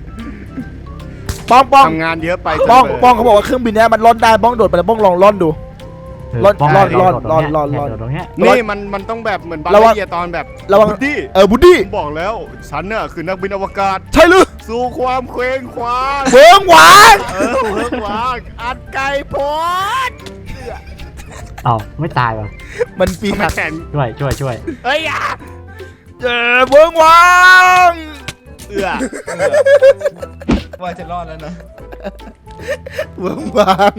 Speaker 2: ป้องป้อง
Speaker 1: ทำงานเยอะไป
Speaker 2: ป้อง
Speaker 1: จนเบื่
Speaker 2: ป้องเขาบอกว่าเครื่องบินเนี้ยมันล่อนได้ป้องโดดไปแล้วป้องลองล่อนดู
Speaker 4: เออ
Speaker 2: รอด
Speaker 4: ป้ง
Speaker 2: รอด
Speaker 4: เาร
Speaker 2: อด
Speaker 4: โดดตรงเนี้ย
Speaker 2: รอดรอด
Speaker 4: เนี่ยโดดตรงเนี้ย
Speaker 1: นี่มันมันต้องแบบเหมือนบา
Speaker 2: ระวั
Speaker 1: ลางเยียตอนแบบ
Speaker 2: ระวัง
Speaker 1: บูดดี้
Speaker 2: เออบูดดี้
Speaker 1: ผมบอกแล้วฉันน่ะคือนักบินอวกาศ
Speaker 2: ใช่หรือ
Speaker 1: สู่ความเคว้งคว้าง
Speaker 2: เวิงหวาง
Speaker 1: เออเวิร์กวางอัดไก่โพด
Speaker 4: เอ้าไม่ตายว่ะ
Speaker 2: มันปี
Speaker 1: ทำไม
Speaker 2: หัก
Speaker 1: แขน
Speaker 4: ช่วยช่วยช่วย
Speaker 1: เอ้ยอะ
Speaker 2: เจ็บเวิงหวาง
Speaker 1: เอื้อ
Speaker 3: ว่าจะรอดแล้วนะ
Speaker 2: เวิงหวาง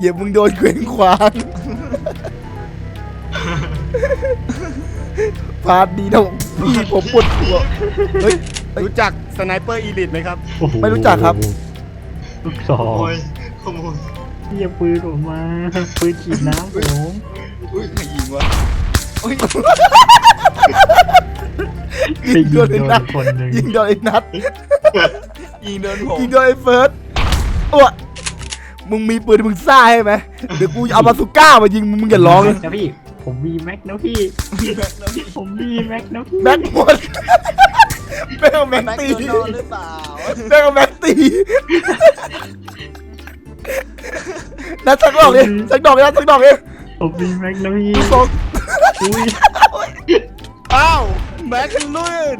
Speaker 2: อย่ามึงโดนเคว้งคว้างพาดดีนะพี่ผมปวดหัวเฮ้ย
Speaker 1: รู้จักสไนเปอร์อีลิทไหมครับ
Speaker 4: โอ้โห
Speaker 2: ไม่รู้จักครับ
Speaker 4: ลูกซอ
Speaker 5: ข
Speaker 4: ง
Speaker 5: โมยขโมย
Speaker 4: เฮียปืนออกมา ปืนฉีดน้ำผม
Speaker 3: อุ้ยใครยิงวะอุ้ย
Speaker 4: ไปยิงโดนคนหนึ่ง
Speaker 2: ยิงโดนไอ้นัด
Speaker 3: ยิงโดนผม
Speaker 2: ยิงโดนไอ้เฟิร์สอ้วมึงมีปืนมึงซ่าใช่ไหมเดี๋ยวกูเอาบาสุก้ามายิงมึงมึงอย่าร้องเลย
Speaker 4: นะพี่ ผมมีแม็กนะพี่ ผมมีแม็กนะพี่
Speaker 2: แม็กหมดแม่งเอาแม็ก
Speaker 3: แม็ก
Speaker 2: ตี
Speaker 3: โดนนอนหรือเปล่า
Speaker 2: แม่งเอาแม็กตี นัดสักดอกดิสักดอกดินัดสักดอกดิ
Speaker 4: ผมมีแม็กนะพี่
Speaker 2: สอง
Speaker 4: อุ้ย
Speaker 1: อ้าวแม็กลื่น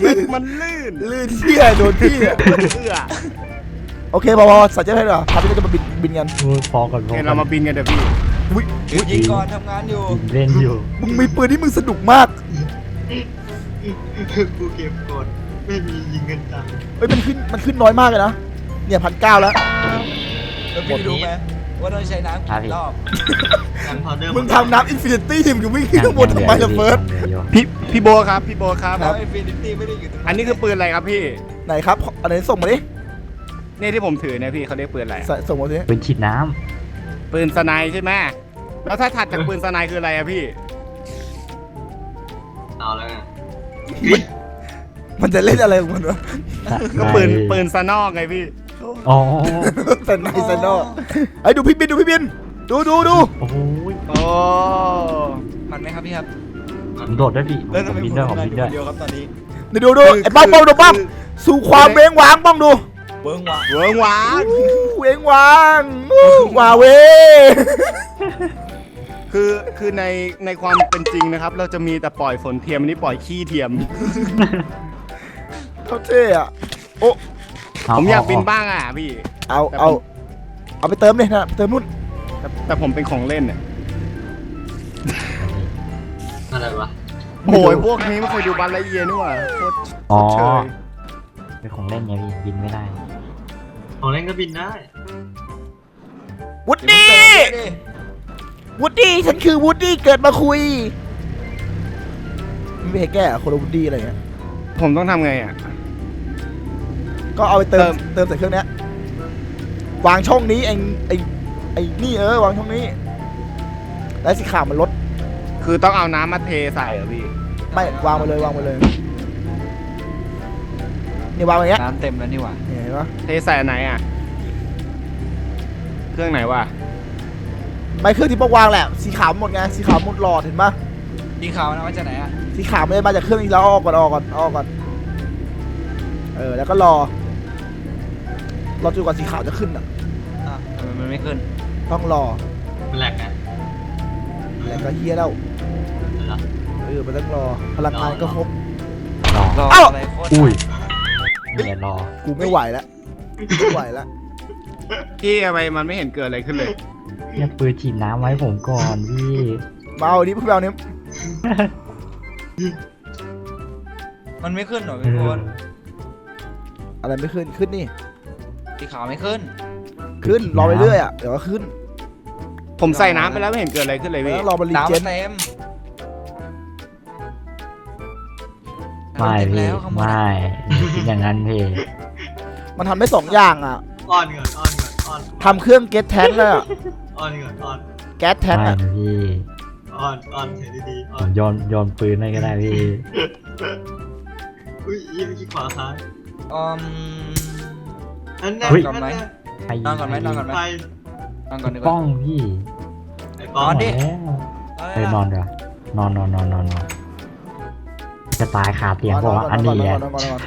Speaker 1: แม็กมันลื่น
Speaker 2: ลื่นเที่ยโดนที่อะ
Speaker 1: เอื้อ
Speaker 2: โอเคพอพอสัจจะให้หน่อยพาพี่ก็จะมาบินบินกัน
Speaker 4: โอ้ยพอก่อนพอ
Speaker 1: เห็น
Speaker 4: ก่
Speaker 1: เรา
Speaker 4: อน
Speaker 1: มาบินกันเดี๋ยวพี่
Speaker 2: อุ้ย
Speaker 3: ยิงก่อนทำงานอยู่
Speaker 4: ยิงเล่นอยู่
Speaker 2: มึงมีปืนที่มึงสนุกมาก
Speaker 5: กูเก็บกดไม่มียิงกันตาย
Speaker 2: เฮ้ยมันขึ้นมันขึ้นน้อยมากเลยนะเนี่ยพันเก้าแล้ว
Speaker 3: แล้วพี่รู้ไหมว่าต้องใช้น้ำกี่รอบ
Speaker 5: กันพาวเดอร์
Speaker 2: มึงทำน้ำอินฟินิตี้ทีมกับวิ่งขึ้นข้างบนทำไมล่ะเฟิร์ส
Speaker 1: พี่พี่โบครับพี่โบครับ
Speaker 3: น้ำอินฟินิตี้ไม่ได้อยู่ตรงนั้น
Speaker 1: อันนี้คือปืนอะไรครับพี่
Speaker 2: ไหนครับอันไหนส่งมาดิ
Speaker 1: เนี่ยที่ผมถือเนี่ยพี่เขาเรียกปืนอะไร
Speaker 2: ใส่ส่งมาสิ
Speaker 4: ปืนฉีดน้
Speaker 1: ปืนสไนใช่ไหมแล้วถ้าถัดจากปืนสไนคืออะไรอะพี่
Speaker 5: เอาแล้วไง
Speaker 2: มันจะเล่นอะไรของมันวะำ
Speaker 1: ก็ปืนปืนสนอกไงพี่
Speaker 4: อ๋อ
Speaker 2: แต่ในสนอไอ้ยดูพี่บินดูพี่บิน ดูดูดู
Speaker 4: โอ้โห
Speaker 1: โอ้
Speaker 3: มันไหมครับพี่ครับ
Speaker 4: ผมโดดด้วยพี่
Speaker 3: แล้ว
Speaker 4: ผ
Speaker 3: ทำ
Speaker 4: ม
Speaker 3: ไม
Speaker 4: บิน
Speaker 3: ผม
Speaker 4: ด้วยผม
Speaker 3: ทำงาน
Speaker 4: บิน
Speaker 3: อยู่
Speaker 4: ด้วย
Speaker 3: คนเดียวครับตอนนี้
Speaker 2: ดูดูดูไอ้ป้องป้องดูป้องสู่ความเว้งว้างป้องดู
Speaker 3: เบิ้งวะ
Speaker 1: เวิร์งหวาน
Speaker 2: อู้เว้งว้างอู้ว้าเว้
Speaker 1: คือคือในในความเป็นจริงนะครับ เราจะมีแต่ปล่อยฝนเทียมอันนี้ปล่อยขี้เทียม
Speaker 2: เขาเท่อะโอ้
Speaker 1: ผมอยากบินบ้างอะพี่
Speaker 2: เอาเอาเอาไปเติมเลยนะเติมนู่น
Speaker 1: แต่แต่ผมเป็นของเล่นเนี่ย
Speaker 5: อะไรวะ
Speaker 1: โอ้ยพวกนี้ไม่เคยดูบัลละเอียดนี่หว่าโคตร
Speaker 4: อ๋อ
Speaker 1: เชย
Speaker 4: เป็นของเล่นไงพี่บินไม่ได้
Speaker 5: ของเล่นก็บินได้
Speaker 2: วูด
Speaker 3: เดี๋ยว
Speaker 2: ดี้
Speaker 3: ผมเติมด้วยดิ
Speaker 2: วูดดี้ฉันคือวูดดี้เกิดมาคุยไม่ให้แก้อะคนละวูดดี้อะไรเงี้ย
Speaker 1: ผมต้องทำไงอะ
Speaker 2: ก็เอาไปเติ
Speaker 1: เติ
Speaker 2: ม
Speaker 1: ม
Speaker 2: เติมใส่เครื่องเนี้ยวางช่องนี้ไอ้ไอ้ไอ้นี่เออวางช่องนี้ แล้วสีขาวมันลด
Speaker 1: คือต้องเอาน้ำมาเทใส่เหรอพี่
Speaker 2: ไม่วางไปเลยวางไปเลยนี่วางอย่างเงี้ย
Speaker 3: น้ำเต็มแล้วนี่หว่า
Speaker 2: เนี่ยเห็นปะ
Speaker 1: เทใส่อันไหนอะ เครื่องไหนวะ
Speaker 2: ไม่เครื่องที่พวกวางแหละสีขาวหมดไงสีขาวหมดหลอดเห็นปะ
Speaker 3: สีขาวมันเอามาจากไหนอะ
Speaker 2: สีขาวไม่ได้มาจากเครื่องนี้แล้วเอาออกก่อนเอาออกก่อนเอาออกก่อนเออแล้วก็รอ รอจนกว่าสีขาวจะขึ้นอะ
Speaker 3: อะทำไมมันไม่ขึ้น
Speaker 2: ต้องรอ
Speaker 5: มันแหลกไง
Speaker 2: แล้วก็เฮียแล้ว
Speaker 5: เหรอ
Speaker 2: เออมันต้องรอพลังงานก็ครบ
Speaker 4: รอ
Speaker 3: รอ
Speaker 2: เอ้า
Speaker 3: อะไรโคตร
Speaker 4: อุ้ยอย่ารอ
Speaker 2: กูไม่ไหวแล้วไม่ไหวแล้ว
Speaker 1: พี่ทำไมมันไม่เห็นเกิดอะไรขึ้นเลย
Speaker 4: อย่าปืนฉีดน้ำไว้ผมก่อนพี่
Speaker 2: มาเอาดิพวกเราเนี่ย
Speaker 3: มันไม่ขึ้นเหรอ
Speaker 4: เอ
Speaker 3: พี่โค
Speaker 4: อ
Speaker 3: ตร
Speaker 2: อะไรไม่ขึ้นขึ้นนี่
Speaker 3: สีขาวไม่ขึ้น
Speaker 2: ขึ้นรอไปเรื่อยอะเดี๋ยวก็ขึ้น
Speaker 1: ผมใส่น้ำไปแล้วไม่เห็นเกิดอะไรขึ้นเลย
Speaker 2: ไม่
Speaker 1: พี่
Speaker 2: ต้องรอมันรี
Speaker 3: น้ำ
Speaker 2: เจ
Speaker 3: มันนเต็ม
Speaker 4: ไม่
Speaker 3: น้ำนเต็
Speaker 4: พี่
Speaker 3: แล้วข้างบน
Speaker 4: ไม่
Speaker 3: อะ
Speaker 4: อย่าคิดอย่างนั้นพี่
Speaker 2: มันทำได้สองอย่างอะ
Speaker 5: อ้อนเงินอ้อนเงินอ้อน
Speaker 2: ทำเครื่องเกตแทนเลยอะ
Speaker 5: อ้อนเงินอ้อน
Speaker 2: แก๊สแทน
Speaker 4: ไม่
Speaker 2: อะ
Speaker 4: นะพี่
Speaker 5: อ้อนอ้อนเห็นดีๆอ้
Speaker 4: ผ
Speaker 5: อน
Speaker 4: มโยนโยนปืนให้ก็ได้พี่
Speaker 5: อุ้ยอีเมื่อกี้ขวาค้าง
Speaker 3: อืม
Speaker 5: อันนั้น
Speaker 3: เฮ้ย
Speaker 5: อันนั้น
Speaker 4: ใครยิง
Speaker 3: นอนก่อนไหมนอนก่อนไหม
Speaker 5: ไป
Speaker 3: นอนก่อนดีก
Speaker 4: ป้
Speaker 3: ว่า
Speaker 4: องพี่
Speaker 5: ไอ้
Speaker 3: น
Speaker 5: ป้อ
Speaker 3: อน
Speaker 5: ง
Speaker 3: ดิ
Speaker 4: แล้วเฮ้ยนอนเดี๋ยวนอนนอนนอนนอนนอนจะตายคาเตียง
Speaker 2: น
Speaker 4: เพราะ
Speaker 2: อน
Speaker 4: ว่า
Speaker 2: ก่
Speaker 4: อั
Speaker 2: อน
Speaker 4: น
Speaker 2: นอน
Speaker 4: นี้
Speaker 2: ก่อน
Speaker 4: อะ
Speaker 2: นอนก่อนนอนก่อน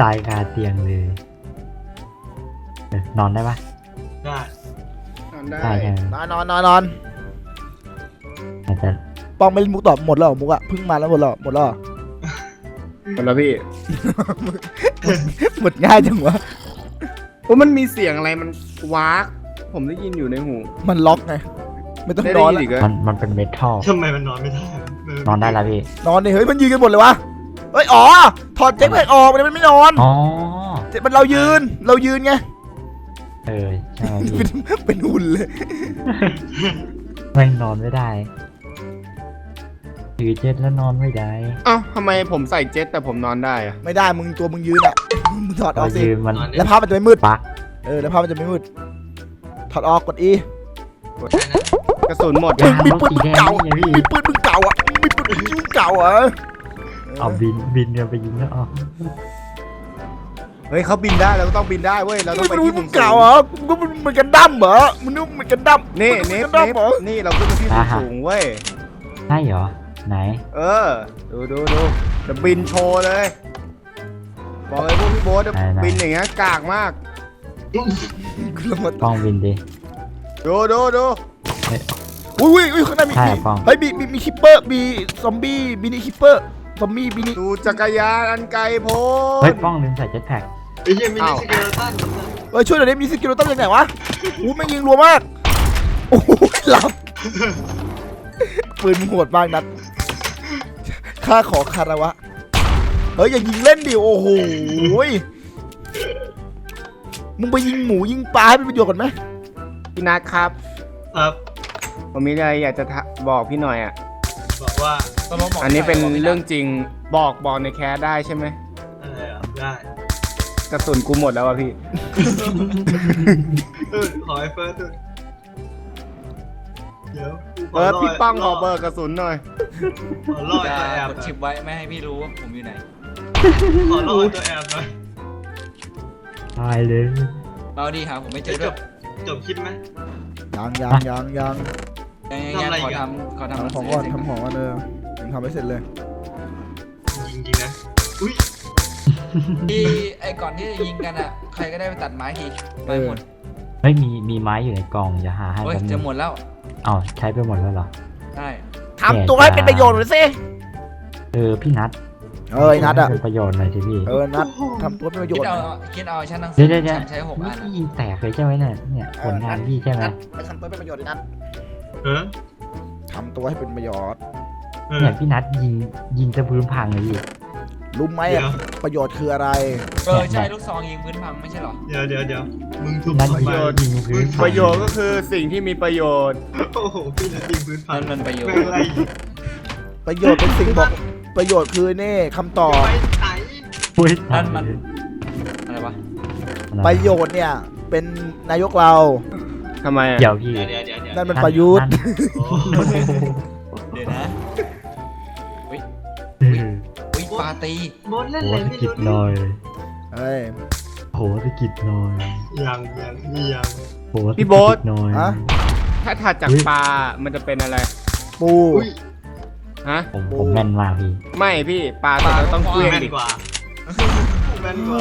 Speaker 4: ตายคาเตียงเลยเออนอนได้ปะ
Speaker 5: ได้
Speaker 1: ได้
Speaker 4: ได้ใช่ไหม
Speaker 2: นอนนอนนอนนอน
Speaker 4: อาจจะ
Speaker 2: ป้องไม่เล่นมุกต่อหมดแล้วเหรอมุกอะเพิ่งมาแล้วหมดแล้วหมดแล้วเหรอ
Speaker 1: หมดแล้วพี่
Speaker 2: หมดง่ายจังวะ
Speaker 1: โอ้มันมีเสียงอะไรมันวากผมได้ยินอยู่ในหู
Speaker 2: มันล็อกไง ไม่ต้อง
Speaker 1: ได้
Speaker 2: น
Speaker 1: ได้
Speaker 2: อน
Speaker 1: ยิน
Speaker 2: ละ
Speaker 1: อีกเลย
Speaker 4: มันมันเป็นเมทัล
Speaker 5: ทำไมมันนอนไม่ได้
Speaker 4: นอนได้แล้วพี่
Speaker 2: นอนดิเฮ้ย มันยืนกันหมดเลยวะ เฮ้ย อ๋อ ถอดเจ็คแพดออกมันไม่นอน
Speaker 4: อ๋อ
Speaker 2: มันเรายืน เรายืนไง
Speaker 4: เออ ใช่ไหมพี่
Speaker 2: เป็นเป็นหุ่นเลย
Speaker 4: แม่งนอนไม่ได้ ถือเจ็ตแล้วนอนไม่ได้
Speaker 1: เอ้าทำไมผมใส่เจ็ตแต่ผมนอนได้อะ
Speaker 2: ไม่ได้มึงตัวมึงยืนอะมึงถอดอ
Speaker 4: เรา
Speaker 2: อกสิ
Speaker 4: ยืนมัน
Speaker 5: นอน
Speaker 2: แล้วภาพมันจะไม่มืด
Speaker 4: ปัก
Speaker 2: เออแล้วภาพมันจะไม่มืดถอดออกกดอี
Speaker 1: กระสุนหมด
Speaker 2: มึงมี
Speaker 4: ต้อง
Speaker 2: ปืน
Speaker 4: สี
Speaker 2: มึง
Speaker 4: แดง
Speaker 2: เก่า
Speaker 4: นี่ไงพี่
Speaker 2: มีปืนมึงเก่าอะมีปืนมึงเก่าอะ
Speaker 4: เอาบินบินกันไปยิงแล้วอ๋อ
Speaker 1: เฮ้ยเขาบินได้เราก็ต้องบินได้เว้ยเราต้อ
Speaker 2: มึ
Speaker 1: ง
Speaker 2: ง
Speaker 1: ไป
Speaker 2: เป็น
Speaker 1: ที่
Speaker 2: มึ
Speaker 1: มุ
Speaker 2: ง
Speaker 1: ม
Speaker 2: เก่า
Speaker 1: สูง
Speaker 2: เหรอมึงก็มันมันกันดั้มเหรอมึงนึกมันกันดั้ม
Speaker 1: นี่
Speaker 2: มึง
Speaker 1: เนฟ
Speaker 2: กันดั้ม
Speaker 1: เนฟ
Speaker 2: เหรอ
Speaker 1: นี่เราขึ้นไปที่มุมสูงเว้ย
Speaker 4: ใช่เหรอ ไหน
Speaker 1: เออ ดูดูดูจะบินโชว์เลย บอกเลยพวกพี่โบ๊ทจะ
Speaker 4: ไหนๆ
Speaker 1: บินอย่างเงี้ยกากมาก
Speaker 2: กูลงมาก
Speaker 4: ล้องบินดิ
Speaker 1: ดูดูดู
Speaker 2: อุ้ยอุ้ยข้างหน้ามี
Speaker 4: ใช่
Speaker 2: มี
Speaker 4: ป้อง
Speaker 2: เฮ้ยมีมีมีคิปเปอร์มีซอมบี้มินิคิปเปอร์ซอมบี้มินิ
Speaker 1: ดูจักรยานอันไกลโพ้
Speaker 4: เฮ้ย
Speaker 1: น
Speaker 4: ป้องลืมใส่เจ็ตแพ็ก
Speaker 5: ไอ้เหี้ยมินิสเกลตัน
Speaker 2: เอ้ยช่วยหน่อยดิมีสกิลตั้งจากไหนวะอู้แม่งยิงรัวมาก โอ้โหหลับ ปืนมึงโหดมากนัด ข้าขอคารวะ เฮ้ยอย่ายิงเล่นดิ โอ้โหยมึงไปยิงหมูยิงปลาให้เป็นประโยชน์ก่อนไหม
Speaker 1: พี่นัทครับ
Speaker 5: ครับ
Speaker 1: ผมมีอะไรอยากจะทะบอกพี่หน่อยอะ
Speaker 5: บอกว่า
Speaker 3: ตกลงบอก
Speaker 1: อันนี้เป็น
Speaker 3: ใคบอกไม่ได้
Speaker 1: เรื่องจริงบอกบอกในแคสได้ใช่ไหม
Speaker 5: อะไรอะได้
Speaker 1: กระสุนกูหมดแล้วอะพี่
Speaker 5: ตุนขอไอ้เฟิร์สตุนเดี๋ยวกูข
Speaker 1: เออ
Speaker 5: ล่
Speaker 1: พี่ป้องขอ
Speaker 5: ล่
Speaker 1: เบอร์กระสุนหน่อย
Speaker 5: ขอล่อไอ้
Speaker 3: จะ
Speaker 5: ตัวแอบ
Speaker 3: กด
Speaker 5: หน่
Speaker 3: ชิ
Speaker 5: อย
Speaker 3: ปไว้ไม่ให้พี่รู้ว่าผมอยู่ไหน
Speaker 5: ขอล่อไอ้ตัวแอบหน่อย
Speaker 4: ตายเลย
Speaker 3: เราดีหาผมไม่เจอ
Speaker 5: จ
Speaker 3: ด้วย
Speaker 5: บจบคลิปไหม
Speaker 2: ยังยังยังยัง
Speaker 3: ยังยังยัง
Speaker 5: ทำอะไร
Speaker 3: ขอ
Speaker 5: อีกอะ
Speaker 3: ทำขอทำหนัง
Speaker 2: ทำของ
Speaker 3: สื
Speaker 2: ก่อน
Speaker 3: เสร็จ
Speaker 2: ทำของก่อนเออยังทำไม่เสร็จเลย
Speaker 5: จริงๆนะ อุ้ย
Speaker 3: ที่ไอ้ก่อนที่จะยิงกันอะ ใครก็ได้ไปตัดไม้ทีไปหมด
Speaker 4: เฮ้ยมีมีไม้อยู่ในกล่องอย่าหาให้
Speaker 3: เฮ้ย
Speaker 4: แป๊บนึ
Speaker 3: จะ
Speaker 4: ง
Speaker 3: หมดแล้ว
Speaker 4: เอ้าใช้ไปหมดแล้วเหรอ
Speaker 3: ใช่
Speaker 2: ทำตัวให้เป็นประโยชน์หน่อยสิ
Speaker 4: เออพี่นัท
Speaker 2: เออไอ้นัดอะ
Speaker 4: ให้เป็นประโยชน์หน่อยสิพี่
Speaker 2: เออนัดทำตัวเป็นประโย
Speaker 3: คิ
Speaker 2: ช
Speaker 3: ด
Speaker 2: น์
Speaker 3: เอาคิดเอาชั้นหนังสื
Speaker 4: เดี๋ยวเดี๋ยวเดี๋ยว
Speaker 3: ฉันใช้หกอันอะ
Speaker 4: พี่แตกเลยใช่ไหมเนี่ยเนี่ยผลงานพี่ใช่ไหม
Speaker 2: นัดไปทำตัวเป็นประโยชน์ไอ้นัด
Speaker 5: เออ
Speaker 2: ทำตัวให้เป็นประโยชน์
Speaker 5: เออ
Speaker 4: เนี่ยพี่นัทยิงยิงจะพื้นพังเลยพี่
Speaker 2: รู้ไหม
Speaker 5: เดี๋ย
Speaker 2: อะ
Speaker 5: ว
Speaker 2: ประโยชน์คืออะไร
Speaker 3: เออใช่ลูกซองยิงพื้นพังไม่ใช่เหรอ
Speaker 5: เดี๋ยวเดี๋ยวเดี๋ยวมึงทุบ
Speaker 4: นัท
Speaker 5: ทำ
Speaker 4: ยิ
Speaker 5: ไม
Speaker 4: งยิงพื้นพัง
Speaker 1: ประโยชน์ก็คือสิ่งที่มีประโยชน์
Speaker 5: โอ้โหพี่นัทยิงพื้นพั
Speaker 3: นั่
Speaker 5: ง
Speaker 3: นมันประโยช
Speaker 5: แม่
Speaker 3: น์
Speaker 5: งไร
Speaker 2: ประโยชน์เป็นสิ่งบอก ประโยชน์คือนี่คำตอบ
Speaker 5: ไปไหน
Speaker 4: อุ้ย
Speaker 3: นั่นมันอะไรวะ
Speaker 2: ประโยชน์เนี่ย เป็นนายกเรา
Speaker 1: ทำไมอะ
Speaker 4: เดี๋ยวพี่
Speaker 5: เดี๋ยวเดี๋ยวเดี๋ยวเดี๋ยว
Speaker 2: นั่นมันประยุทธ์
Speaker 4: นั่น
Speaker 5: โอ้โห
Speaker 3: เดี๋ยวนะ ปาตี
Speaker 5: บดเล่น
Speaker 4: โห
Speaker 5: อะไร
Speaker 4: สะ
Speaker 5: ไม่
Speaker 4: กิด
Speaker 5: รู้
Speaker 4: หน่อย
Speaker 2: เอ้ย
Speaker 4: โหสะกิดหน่อย
Speaker 5: ยังยังมียัง
Speaker 4: โหสะกิด
Speaker 1: พี่โบ๊ท
Speaker 4: หน่อย
Speaker 2: ฮะ
Speaker 1: ถ้าถัดจาก
Speaker 4: อุ๊ย
Speaker 1: ปลา มันจะเป็นอะไร
Speaker 2: ปู
Speaker 5: อุ้ย
Speaker 1: ฮะ
Speaker 4: ผมผมแม่นมากพี่
Speaker 1: ไม่พี่ปลาแต่เราต้องเคลื่อง
Speaker 5: แม่น
Speaker 1: ดิ
Speaker 5: กว่าแม่นกว่า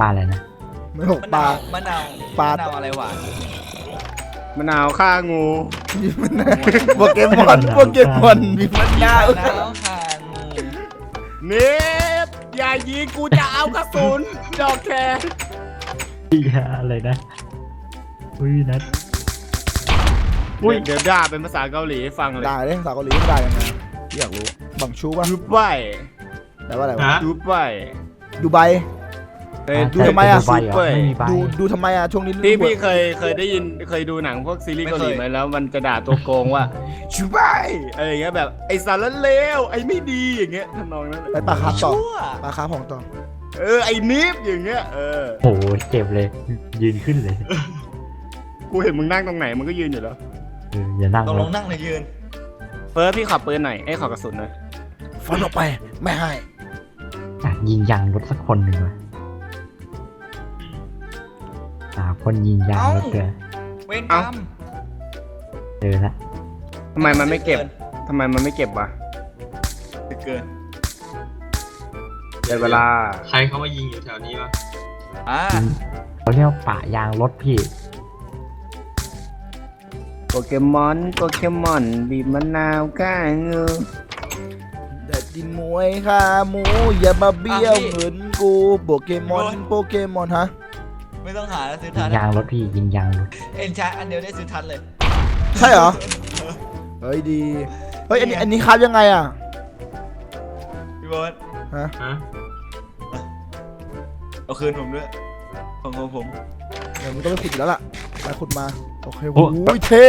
Speaker 4: ปลาอะไรนะ
Speaker 2: ไม่หก
Speaker 3: มะ
Speaker 2: ปลา
Speaker 3: นาวมะนาว
Speaker 2: ปลา
Speaker 3: มะนาวอะไรหวาน
Speaker 1: มะนาวฆ่างู
Speaker 2: โปเกมอนโปเกมอนมีมันยาว
Speaker 3: มะนาวค่ะงู
Speaker 1: เนฟอย่ายิงกูจะเอากระสุนดอกแคร์
Speaker 4: พี่อะไรนะอุ้ยนัดอุ้ย
Speaker 1: เดี๋ยวด่าเป็นภาษาเกาหลีให้ฟังเลย
Speaker 2: ได้เลยภาษาเกาหลีไม่ได้ยังไงอยากรู้บังชูป่ะ
Speaker 1: ดูไบ
Speaker 2: แปลว่าอะไรวะ
Speaker 5: ฮะ
Speaker 1: ดูไบ
Speaker 2: ดูไบ
Speaker 1: เอ้ย
Speaker 2: ดูทำไมอะ
Speaker 4: ใช่แต่ดูใบเหรอไม่มีใบ
Speaker 2: ดูดูทำไมอะช่วงนี้
Speaker 1: พี่
Speaker 2: เบื่
Speaker 1: พี่
Speaker 2: อ
Speaker 1: เคยเคยได้ยินเคยดูหนังพวกซีรีส์เกาหลีไหมแล้ว มันจะด่าตัวโกงว่าชูไบอะไรอย่างเงี้ยแบบไอสารเลวไอไม่ดีอย่างเงี้ยทำนองนั้น
Speaker 2: ไปปลาคาร์ฟต่อ
Speaker 3: ชั่ว
Speaker 2: ปลาคาร์ฟของต่อ
Speaker 1: เออไอนิฟอย่างเงี้ยเออ
Speaker 4: โหเจ็บเลย ยืนขึ้นเลย
Speaker 1: กูเห็นมึงนั่งตรงไหนมึงก็ยืนอยู่แล้ว
Speaker 4: เอออย่านั่ง
Speaker 3: ต้อง
Speaker 4: เล
Speaker 3: ล
Speaker 4: ย
Speaker 3: งนั่งเลยยืน
Speaker 1: เฟิร์สพี่ขับปืนหน่อยไอ้ยขอกระสุนหน่อย
Speaker 2: ฟันออกไปไม่ให้
Speaker 4: อะยิงยางรถสักคนหนึ่งวะ หาคนยิงยางรถเกิน
Speaker 3: เว้นกรรม
Speaker 4: เจอละ
Speaker 1: ทำไมมันไม่เก็บทำไมมันไม่เก็บวะ
Speaker 3: เกิน
Speaker 1: เดี๋ยวเวลา
Speaker 5: ใครเขามายิงอยู่แถวนี้วะ
Speaker 3: อ่า
Speaker 4: ยิงเขาเรียกว่าปะยางรถพี่
Speaker 1: โปเกมอนโปเกมอนบีบมะนาวก้างู
Speaker 2: แดดดินมวยค่ะหมูอย่ามาเบี้ยวเงินกูโปเกมอนโปเกมอนฮะ
Speaker 3: ไม่ต้องหาแล้วซื้อ
Speaker 4: ยิ
Speaker 3: ทั
Speaker 4: ง
Speaker 3: น
Speaker 4: ยางรถพี่ยิงยางรถ
Speaker 3: เอ็นชาร์อันเดียวได้ซื้อทันเลย
Speaker 2: ใช่เหรอ เฮ้ยดี เฮ้ยอันนี้อันนี้ครับยังไงอะ
Speaker 3: พี่บอส
Speaker 2: ฮะ
Speaker 5: ฮะ
Speaker 3: เอาคืนผมด้วยของของผม
Speaker 2: เดี๋ยวมึงต้องไปขุดอีกแล้วล่ะไปขุดมา โอเคโอ้ยเท่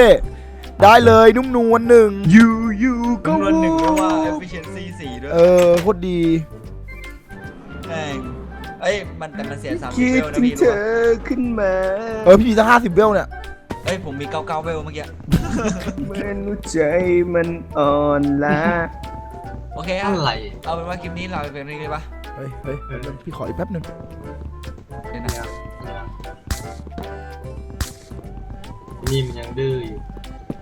Speaker 2: ได้เลยนุ่มนวลหนึ่ง
Speaker 1: ยูยูก็
Speaker 3: จำนวนหนึ่งด้วยว่า efficiency สี่ด้วย
Speaker 2: เออโคตรดี
Speaker 3: แม่งเอ้ยมันแต่มันเสียสามสิบ
Speaker 1: คิ
Speaker 3: เว
Speaker 1: ด
Speaker 3: ลนะ
Speaker 1: ถึง
Speaker 3: พี่
Speaker 1: เธ
Speaker 3: รู้ปะ
Speaker 1: อขึ้นมา
Speaker 2: เออพี่มีตั้งห้าสิบเวลเนี่ย
Speaker 3: เอ้ยผมมีเก้าเก้าเวลเมื่อกี้
Speaker 1: เมื่อหัวใจมันอ่อนล้า
Speaker 3: โอเคอะ
Speaker 5: อะไร
Speaker 3: เอาเป็นว่าคลิปนี้เราไปเป็นนี้เลยปะ
Speaker 2: เฮ้ยเฮ้ยแป๊บนึงพี่ขออีกแป๊บนึง
Speaker 3: เดี๋ยวนะ
Speaker 5: นี่มันยังดื้ออยู่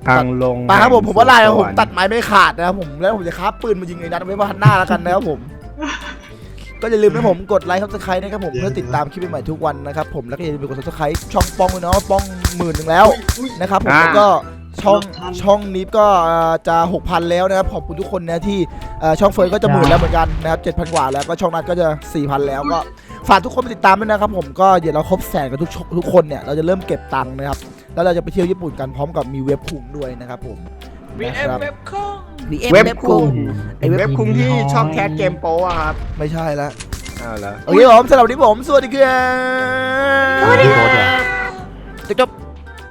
Speaker 1: ทางลง
Speaker 2: ไปครับผมผมว่าลายของผม
Speaker 1: สวรรค์
Speaker 2: ตัดไม้ไม่ขาดนะครับผมแล้วผมจะค้าปืนมายิงไอ้นัทไว้บ้านหน้าแล้วกันนะครับผม ก็อย่าลืมนะผมกดไลค์ซับสไครต์นะครับผมเพื่อติดตามคลิปใหม่ๆทุกวันนะครับผมแล้วก็อย่าลืมกดซับสไครต์ช่องป้องด้วยเนาะป้องหมื่นหนึ่งแล้ว
Speaker 5: อุ้ย
Speaker 2: นะครับผม
Speaker 1: อ่า
Speaker 2: แล้วก็ช่อง
Speaker 5: ลดทัน
Speaker 2: ช่องนี้ก็เอ่อจะ6,000 แล้วนะครับขอบคุณทุกคนนะที่เอ่อช่องเฟิร์นก็จะหมื่นแล้วเหมือนกันนะครับ7,000 กว่าแล้วก็ช่องนัทก็จะ 4,000 แล้วก็ฝากทุกคนไปติดตามด้วยนะครับผมก็เดี๋ยวเราครบแสนกันทุกช่องทุกคนเนี่ยเราจะเริ่มเก็บตังค์นะครับแล้วเราจะไปเที่ยวญี่ปุ่นกันพร้อมกับมีเว็บคุงด้วยนะครับผม
Speaker 3: วีเอฟ
Speaker 2: นะครับ
Speaker 3: เว็บคอง
Speaker 2: VM
Speaker 1: เว็บคุง
Speaker 2: ไอ้เว็บ
Speaker 1: เว็บคุงที่ชอบแคสเกมโป้อะครับ
Speaker 2: ไม่ใช่ละ
Speaker 1: อ้าวเหรอ
Speaker 2: โอเคผมสำหรับวันนี้ผมสวัสดีครับ
Speaker 4: สวัสดีครับ
Speaker 2: จบ